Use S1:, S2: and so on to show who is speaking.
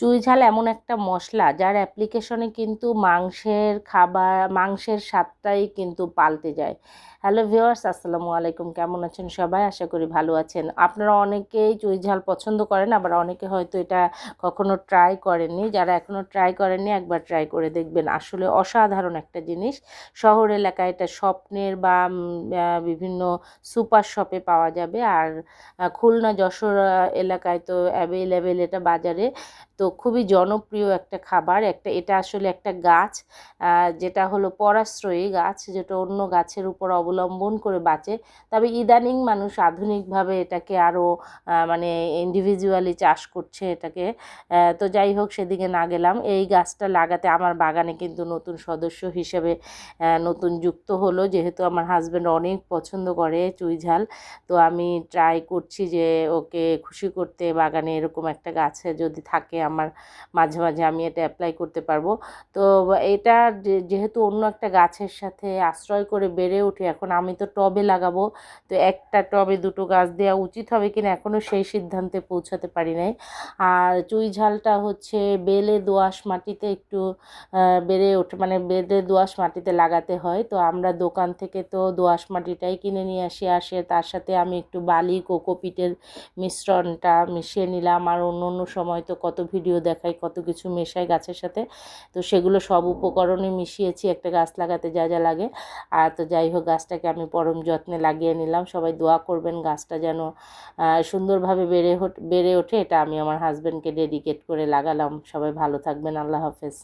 S1: চুই ঝাল এমন একটা মশলা যার অ্যাপ্লিকেশনে কিন্তু মাংসের খাবার, মাংসের স্বাদটাই কিন্তু পাল্টে যায়। হ্যালো ভিউয়ার্স আসসালামু আলাইকুম। কেমন আছেন সবাই? আশা করি ভালো আছেন। আপনারা অনেকেই চুই ঝাল পছন্দ করেন, আবার অনেকে হয়তো এটা কখনো ট্রাই করেননি। যারা এখনও ট্রাই করেননি, একবার ট্রাই করে দেখবেন। আসলে অসাধারণ একটা জিনিস। শহর এলাকায় এটা স্বপ্নের বা বিভিন্ন সুপার শপে পাওয়া যাবে। আর খুলনা, যশোর এলাকায় তো অ্যাভেলেবেল এটা বাজারে। তো খুবই জনপ্রিয় একটা খাবার, একটা, এটা আসলে একটা গাছ যেটা হলো পরাশ্রয়ী গাছ, যেটা অন্য গাছের উপর অবলম্বন করে বাঁচে। তবে ইদানিং মানুষ আধুনিকভাবে এটাকে আরও মানে ইন্ডিভিজুয়ালি চাষ করছে এটাকে। তো যাই হোক, সেদিকে না গেলাম। এই গাছটা লাগাতে আমার বাগানে কিন্তু নতুন সদস্য হিসেবে নতুন যুক্ত হলো। যেহেতু আমার হাজব্যান্ড অনেক পছন্দ করে চুই ঝাল, তো আমি ট্রাই করছি যে ওকে খুশি করতে বাগানে এরকম একটা গাছে যদি থাকে আমার মাঝে মাঝে আমি এটা অ্যাপ্লাই করতে পারব। তো এটা যেহেতু অন্য একটা গাছের সাথে আশ্রয় করে বেড়ে ওঠে এখন আমি তো টবে লাগাবো, তো একটা টবে দুটো গাছ দেওয়া উচিত হবে কিনা এখনও সেই সিদ্ধান্তে পৌঁছাতে পারি নাই। আর চুই ঝালটা হচ্ছে বেলে দোআঁশ মাটিতে একটু বেড়ে ওঠে মানে বেলে দোআঁশ মাটিতে লাগাতে হয়। তো আমরা দোকান থেকে তো দোআঁশ মাটিটাই কিনে নিয়ে আসি, আসে তার সাথে আমি একটু বালি, কোকোপিটের মিশ্রণটা মিশিয়ে নিলাম। আর অন্য অন্য সময় তো কত ভিডিও দেখাই, কত কিছু মেশাই গাছের সাথে। তো সেগুলো সব উপকরণে মিশিয়েছি, একটা গাছ লাগাতে যা যা লাগে। আর তো যাই হোক, গাছটাকে আমি পরম যত্নে লাগিয়ে নিলাম। সবাই দোয়া করবেন গাছটা যেন সুন্দরভাবে বেড়ে বেড়ে ওঠে। এটা আমি আমার হাজব্যান্ডকে ডেডিকেট করে লাগালাম। সবাই ভালো থাকবেন, আল্লাহ হাফেজ।